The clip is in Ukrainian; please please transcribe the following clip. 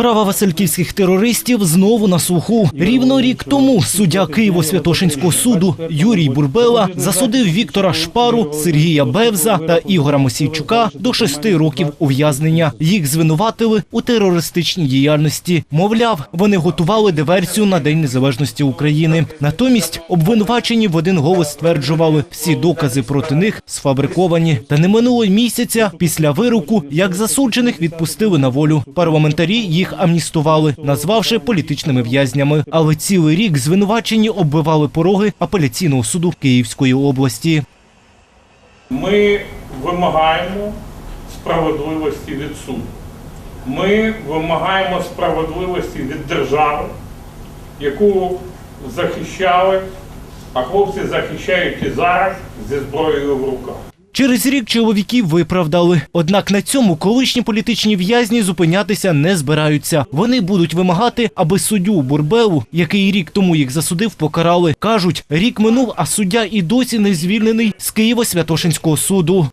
Справа васильківських терористів знову на слуху. Рівно рік тому суддя Києво-Святошинського суду Юрій Бурбела засудив Віктора Шпару, Сергія Бевза та Ігора Мосійчука до шести років ув'язнення. Їх звинуватили у терористичній діяльності. Мовляв, вони готували диверсію на День Незалежності України. Натомість обвинувачені в один голос стверджували, всі докази проти них сфабриковані. Та не минуло місяця після вироку, як засуджених відпустили на волю. Парламентарі їх амністували, назвавши політичними в'язнями. Але цілий рік звинувачені оббивали пороги апеляційного суду Київської області. Ми вимагаємо справедливості від суду. Ми вимагаємо справедливості від держави, яку захищали, а хлопці захищають і зараз зі зброєю в руках. Через рік чоловіків виправдали. Однак на цьому колишні політичні в'язні зупинятися не збираються. Вони будуть вимагати, аби суддю Бурбелу, який рік тому їх засудив, покарали. Кажуть, рік минув, а суддя і досі не звільнений з Києво-Святошинського суду.